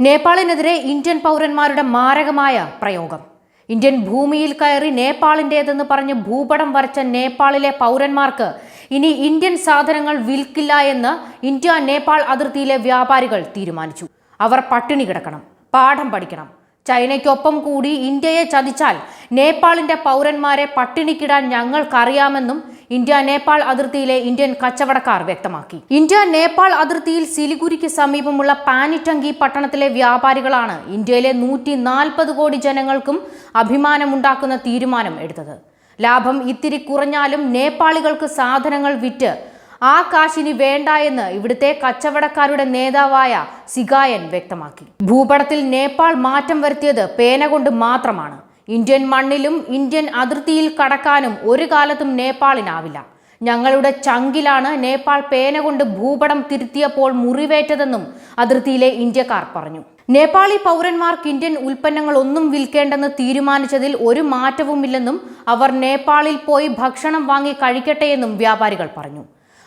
നേപ്പാളിനെതിരെ Indian പൗരന്മാരുടെ മാരകമായ പ്രയോഗം. ഇന്ത്യൻ ഭൂമിയിൽ കയറി നേപ്പാളിന്റേതെന്ന് പറഞ്ഞ് ഭൂപടം വരച്ച നേപ്പാളിലെ പൗരന്മാർക്ക് ഇനി ഇന്ത്യൻ സാധനങ്ങൾ വിൽക്കില്ല എന്ന് ഇന്ത്യ നേപ്പാൾ അതിർത്തിയിലെ വ്യാപാരികൾ തീരുമാനിച്ചു. അവർ പട്ടിണി കിടക്കണം പാഠം പഠിക്കണം. ചൈനയ്ക്കൊപ്പം കൂടി ഇന്ത്യയെ ചതിച്ചാൽ നേപ്പാളിന്റെ പൗരന്മാരെ പട്ടിണിക്കിടാൻ ഞങ്ങൾക്കറിയാമെന്നും ഇന്ത്യ നേപ്പാൾ അതിർത്തിയിലെ ഇന്ത്യൻ കച്ചവടക്കാർ വ്യക്തമാക്കി. ഇന്ത്യ നേപ്പാൾ അതിർത്തിയിൽ സിലിഗുരിക്ക് സമീപമുള്ള പാനിറ്റങ്കി പട്ടണത്തിലെ വ്യാപാരികളാണ് ഇന്ത്യയിലെ നൂറ്റി നാൽപ്പത് കോടി ജനങ്ങൾക്കും അഭിമാനമുണ്ടാക്കുന്ന തീരുമാനം എടുത്തത്. ലാഭം ഇത്തിരി കുറഞ്ഞാലും നേപ്പാളികൾക്ക് സാധനങ്ങൾ വിറ്റ് ആ കാശിനി വേണ്ട എന്ന് ഇവിടുത്തെ കച്ചവടക്കാരുടെ നേതാവായ സിഗായൻ വ്യക്തമാക്കി. ഭൂപടത്തിൽ നേപ്പാൾ മാറ്റം വരുത്തിയത് പേന കൊണ്ട് മാത്രമാണ്. ഇന്ത്യൻ മണ്ണിലും ഇന്ത്യൻ അതിർത്തിയിൽ കടക്കാനും ഒരു കാലത്തും നേപ്പാളിനാവില്ല. ഞങ്ങളുടെ ചങ്കിലാണ് നേപ്പാൾ പേന കൊണ്ട് ഭൂപടം തിരുത്തിയപ്പോൾ മുറിവേറ്റതെന്നും അതിർത്തിയിലെ ഇന്ത്യക്കാർ പറഞ്ഞു. നേപ്പാളി പൗരന്മാർക്ക് ഇന്ത്യൻ ഉൽപ്പന്നങ്ങൾ ഒന്നും വിൽക്കേണ്ടെന്ന് തീരുമാനിച്ചതിൽ ഒരു മാറ്റവുമില്ലെന്നും അവർ നേപ്പാളിൽ പോയി ഭക്ഷണം വാങ്ങി കഴിക്കട്ടെയെന്നും വ്യാപാരികൾ പറഞ്ഞു.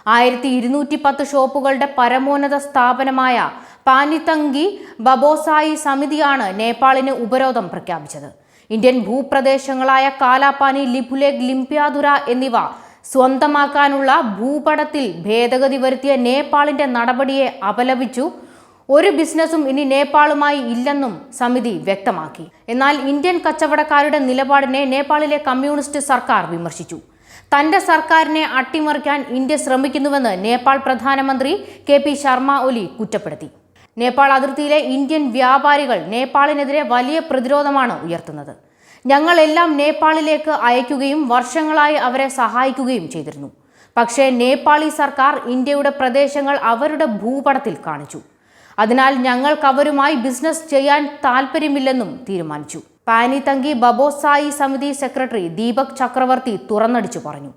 ആയിരത്തി ഇരുന്നൂറ്റി പത്ത് ഷോപ്പുകളുടെ പരമോന്നത സ്ഥാപനമായ പാനിത്തങ്കി ബബോസായി സമിതിയാണ് നേപ്പാളിന് ഉപരോധം പ്രഖ്യാപിച്ചത്. ഇന്ത്യൻ ഭൂപ്രദേശങ്ങളായ കാലാപാനി ലിപുലേഗ് ലിംപ്യാതുര എന്നിവ സ്വന്തമാക്കാനുള്ള ഭൂപടത്തിൽ ഭേദഗതി വരുത്തിയ നേപ്പാളിന്റെ നടപടിയെ അപലപിച്ചു. ഒരു ബിസിനസ്സും ഇനി നേപ്പാളുമായി ഇല്ലെന്നും സമിതി വ്യക്തമാക്കി. എന്നാൽ ഇന്ത്യൻ കച്ചവടക്കാരുടെ നിലപാടിനെ നേപ്പാളിലെ കമ്മ്യൂണിസ്റ്റ് സർക്കാർ വിമർശിച്ചു. തന്റെ സർക്കാരിനെ അട്ടിമറിക്കാൻ ഇന്ത്യ ശ്രമിക്കുന്നുവെന്ന് നേപ്പാൾ പ്രധാനമന്ത്രി കെ ശർമ്മ ഒലി കുറ്റപ്പെടുത്തി. നേപ്പാൾ അതിർത്തിയിലെ ഇന്ത്യൻ വ്യാപാരികൾ നേപ്പാളിനെതിരെ വലിയ പ്രതിരോധമാണ് ഉയർത്തുന്നത്. ഞങ്ങളെല്ലാം നേപ്പാളിലേക്ക് അയക്കുകയും വർഷങ്ങളായി അവരെ സഹായിക്കുകയും ചെയ്തിരുന്നു. പക്ഷേ നേപ്പാളി സർക്കാർ ഇന്ത്യയുടെ പ്രദേശങ്ങൾ അവരുടെ ഭൂപടത്തിൽ കാണിച്ചു. അതിനാൽ ഞങ്ങൾക്ക് അവരുമായി ബിസിനസ് ചെയ്യാൻ താല്പര്യമില്ലെന്നും തീരുമാനിച്ചു. പാനിതങ്കി ബബോസായി സമിതി സെക്രട്ടറി ദീപക് ചക്രവർത്തി തുറന്നടിച്ചു പറഞ്ഞു.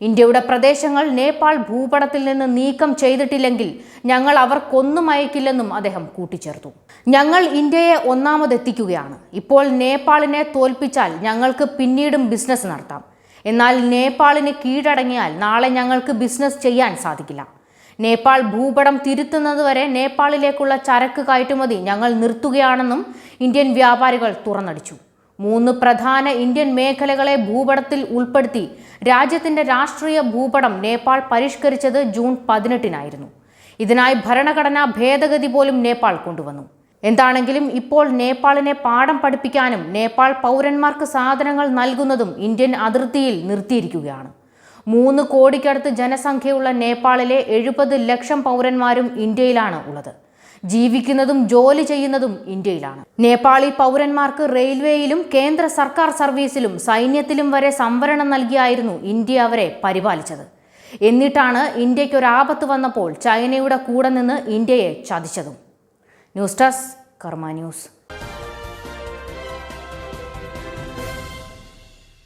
ഇന്ത്യയുടെ പ്രദേശങ്ങൾ നേപ്പാൾ ഭൂപടത്തിൽ നിന്ന് നീക്കം ചെയ്തിട്ടില്ലെങ്കിൽ ഞങ്ങൾ അവർക്കൊന്നും അയക്കില്ലെന്നും അദ്ദേഹം കൂട്ടിച്ചേർത്തു. ഞങ്ങൾ ഇന്ത്യയെ ഒന്നാമതെത്തിക്കുകയാണ് ഇപ്പോൾ നേപ്പാളിനെ തോൽപ്പിച്ചാൽ ഞങ്ങൾക്ക് പിന്നീടും ബിസിനസ് നടത്താം. എന്നാൽ നേപ്പാളിന് കീഴടങ്ങിയാൽ നാളെ ഞങ്ങൾക്ക് ബിസിനസ് ചെയ്യാൻ സാധിക്കില്ല. നേപ്പാൾ ഭൂപടം തിരുത്തുന്നതുവരെ നേപ്പാളിലേക്കുള്ള ചരക്ക് കയറ്റുമതി ഞങ്ങൾ നിർത്തുകയാണെന്നും ഇന്ത്യൻ വ്യാപാരികൾ തുറന്നടിച്ചു. മൂന്ന് പ്രധാന ഇന്ത്യൻ മേഖലകളെ ഭൂപടത്തിൽ ഉൾപ്പെടുത്തി രാജ്യത്തിന്റെ രാഷ്ട്രീയ ഭൂപടം നേപ്പാൾ പരിഷ്കരിച്ചത് ജൂൺ പതിനെട്ടിനായിരുന്നു. ഇതിനായി ഭരണഘടനാ ഭേദഗതി പോലും നേപ്പാൾ കൊണ്ടുവന്നു. എന്താണെങ്കിലും ഇപ്പോൾ നേപ്പാളിനെ പാഠം പഠിപ്പിക്കാനും നേപ്പാൾ പൗരന്മാർക്ക് സാധനങ്ങൾ നൽകുന്നതും ഇന്ത്യൻ അതിർത്തിയിൽ നിർത്തിയിരിക്കുകയാണ്. മൂന്ന് കോടിക്കടുത്ത് ജനസംഖ്യയുള്ള നേപ്പാളിലെ എഴുപത് ലക്ഷം പൗരന്മാരും ഇന്ത്യയിലാണ് ഉള്ളത്. ജീവിക്കുന്നതും ജോലി ചെയ്യുന്നതും ഇന്ത്യയിലാണ്. നേപ്പാളി പൗരന്മാർക്ക് റെയിൽവേയിലും കേന്ദ്ര സർക്കാർ സർവീസിലും സൈന്യത്തിലും വരെ സംവരണം നൽകിയായിരുന്നു ഇന്ത്യ അവരെ പരിപാലിച്ചത്. എന്നിട്ടാണ് ഇന്ത്യയ്ക്ക് ആപത്ത് വന്നപ്പോൾ ചൈനയുടെ കൂടെ നിന്ന് ഇന്ത്യയെ ചതിച്ചതും. News desk Karma news.